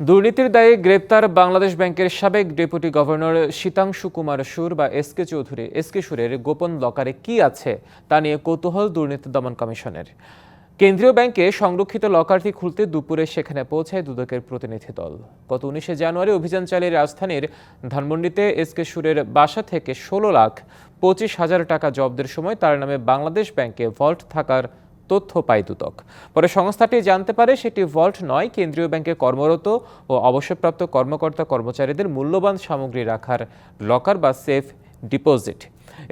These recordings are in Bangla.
দুর্নীতির দায়ে গ্রেপ্তার বাংলাদেশ ব্যাংকের সাবেক ডেপুটি গভর্নর শীতাংশু কুমার সুর বা S K Chowdhury. S K সুরের গোপন লকারে কি আছে তা নিয়ে কৌতূহল দুর্নীতি দমন কমিশনের। কেন্দ্রীয় ব্যাংকে সংরক্ষিত লকারটি খুলতে দুপুরে সেখানে পৌঁছায় দুদকের প্রতিনিধি দল। গত উনিশে জানুয়ারি অভিযান চালিয়ে রাজধানীর ধানমন্ডিতে এস কে সুরের বাসা থেকে ষোলো লাখ পঁচিশ হাজার টাকা জব্দের সময় তার নামে বাংলাদেশ ব্যাংকে ভল্ট থাকার তথ্য পায় দুদক। পরে সংস্থাটি জানতে পারে সেটি ভল্ট নয়, কেন্দ্রীয় ব্যাংকে কর্মরত ও অবসরপ্রাপ্ত কর্মকর্তা কর্মচারীদের মূল্যবান সামগ্রী রাখার লকার বা সেফ ডিপোজিট।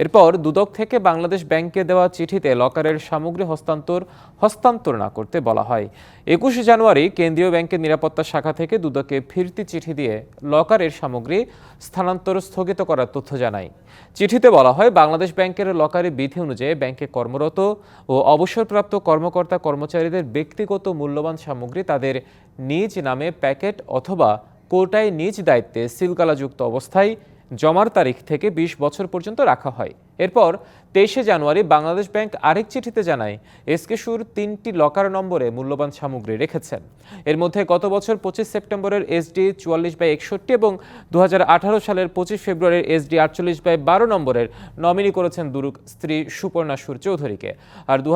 এরপর দুদক থেকে বাংলাদেশ ব্যাংকে দেওয়া চিঠিতে লকারের সামগ্রী হস্তান্তর হস্তান্তর না করতে বলা হয়। একুশে জানুয়ারি কেন্দ্রীয় ব্যাংকের নিরাপত্তা শাখা থেকে দুদকে ফিরতি চিঠি দিয়ে লকারের সামগ্রী স্থানান্তর স্থগিত করার তথ্য জানায়। চিঠিতে বলা হয়, বাংলাদেশ ব্যাংকের লকারে বিধি অনুযায়ী ব্যাংকে কর্মরত ও অবসরপ্রাপ্ত কর্মকর্তা কর্মচারীদের ব্যক্তিগত মূল্যবান সামগ্রী তাদের নিজ নামে প্যাকেট অথবা কোটায় নিজ দায়িত্বে সিলগালাযুক্ত অবস্থায় জমার তারিখ থেকে ২০ বছর পর্যন্ত রাখা হয়। এরপর তেইশে জানুয়ারি বাংলাদেশ ব্যাংক আরেক চিঠিতে জানায় এসকে সুর তিনটি লকার নম্বরে মূল্যবান সামগ্রী রেখেছেন। এর মধ্যে গত বছর পঁচিশ সেপ্টেম্বরের এসডি চুয়াল্লিশ বাই একষট্টি এবং দু হাজার আঠারো সালের পঁচিশ ফেব্রুয়ারির এসডি আটচল্লিশ বাই বারো নম্বরের নমিনি করেছেন দুরুক স্ত্রী সুপর্ণা সুর চৌধুরীকে। আর দু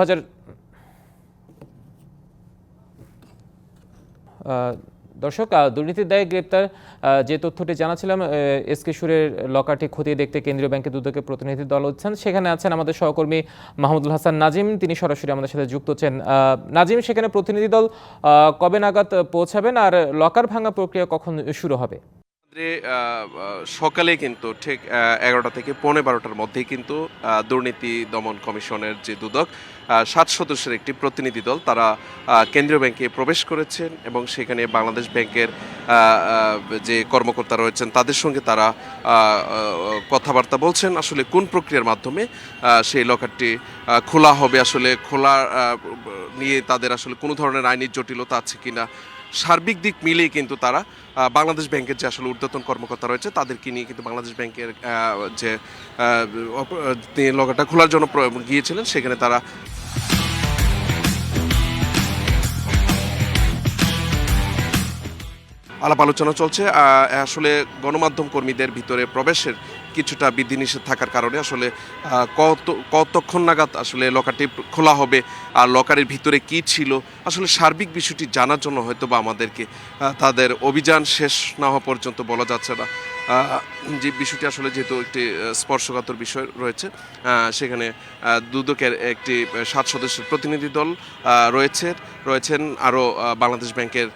দর্শক দুর্নীতির দায়ে গ্রেপ্তার যে তথ্যটি জানাছিলাম এস কে সুরের লকারটি খতিয়ে দেখতে কেন্দ্রীয় ব্যাংকের দুদকের প্রতিনিধি দল হচ্ছেন। সেখানে আছেন আমাদের সহকর্মী মাহমুদুল হাসান নাজিম। তিনি সরাসরি আমাদের সাথে যুক্ত হচ্ছেন। নাজিম, সেখানে প্রতিনিধি দল কবে নাগাদ পৌঁছাবেন আর লকার ভাঙা প্রক্রিয়া কখন শুরু হবে? সকালে কিন্তু ঠিক এগারোটা থেকে পৌনে বারোটার মধ্যেই কিন্তু দুর্নীতি দমন কমিশনের যে দুদক সাত সদস্যের একটি প্রতিনিধি দল তারা কেন্দ্রীয় ব্যাংকে প্রবেশ করেছেন এবং সেখানে বাংলাদেশ ব্যাংকের যে কর্মকর্তা রয়েছেন তাদের সঙ্গে তারা কথাবার্তা বলছেন। আসলে কোন প্রক্রিয়ার মাধ্যমে সেই লকারটি খোলা হবে? আসলে খোলা নিয়ে তাদের আসলে কোনো ধরনের আইনি জটিলতা আছে কিনা? সার্বিক দিক মিলিয়ে কিন্তু তারা বাংলাদেশ ব্যাংকের যে আসলে ঊর্ধ্বতন কর্মকর্তা রয়েছে, তাদেরকে নিয়ে কিন্তু বাংলাদেশ ব্যাংকের যে লকারটা খোলার জন্য গিয়েছিলেন, সেখানে তারা আলাপ আলোচনা চলছে। আসলে গণমাধ্যম কর্মীদের ভিতরে প্রবেশের কিছুটা বিধিনিষেধ থাকার কারণে আসলে কত, কতক্ষণ নাগাদ আসলে লকারটি খোলা হবে আর লকারের ভিতরে কি ছিল? আসলে সার্বিক বিষয়টি জানার জন্য হয়তো বা আমাদেরকে তাদের অভিযান শেষ না হওয়া পর্যন্ত বলা যাচ্ছে না। যে বিষয়টি আসলে যেহেতু একটি স্পর্শকাতর বিষয় রয়েছে সেখানে দুদকের একটি সাত সদস্যের প্রতিনিধি দল রয়েছে, রয়েছেন আরও বাংলাদেশ ব্যাংকের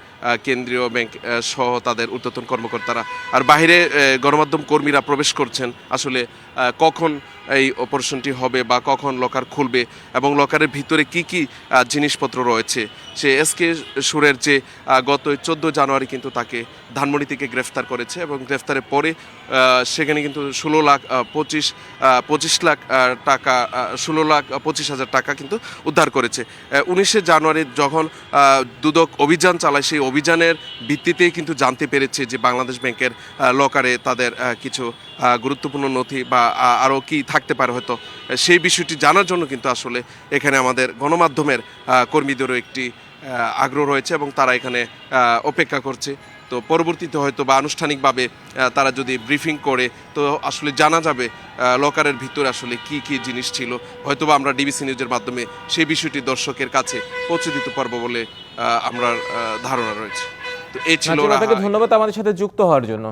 কেন্দ্রীয় ব্যাংক সহ তাদের ঊর্ধ্বতন কর্মকর্তারা। আর আহ, গণমাধ্যম কর্মীরা প্রবেশ করছেন। আসলে কখন এই অপারেশনটি হবে বা কখন লকার খুলবে এবং লকারের ভিতরে কি কি জিনিসপত্র রয়েছে সে এসকে সুরের যে গত চোদ্দ জানুয়ারি কিন্তু তাকে ধানমন্ডি থেকে গ্রেফতার করেছে এবং গ্রেফতারের পরে সেখানে কিন্তু ষোলো লাখ পঁচিশ পঁচিশ লাখ টাকা ষোলো লাখ পঁচিশ হাজার টাকা কিন্তু উদ্ধার করেছে। উনিশে জানুয়ারি যখন দুদক অভিযান চালায় সেই অভিযানের ভিত্তিতেই কিন্তু জানতে পেরেছে যে বাংলাদেশ ব্যাংকের লকারে তাদের কিছু গুরুত্বপূর্ণ নথি বা আরও কি থাকতে পারে হয়তো। সেই বিষয়টি জানার জন্য কিন্তু আসলে এখানে আমাদের গণমাধ্যমের কর্মীদেরও একটি আগ্রহ রয়েছে এবং তারা এখানে অপেক্ষা করছে। তো পরবর্তীতে হয়তো বা আনুষ্ঠানিকভাবে তারা যদি ব্রিফিং করে তো আসলে জানা যাবে লকারের ভিতরে আসলে কি কি জিনিস ছিল। হয়তো বা আমরা ডিবিসি নিউজের মাধ্যমে সেই বিষয়টি দর্শকের কাছে পৌঁছে দিতে পারব বলে আহ, আমরা ধারণা রয়েছে। তো এই ছিল। ধন্যবাদ আমাদের সাথে যুক্ত হওয়ার জন্য।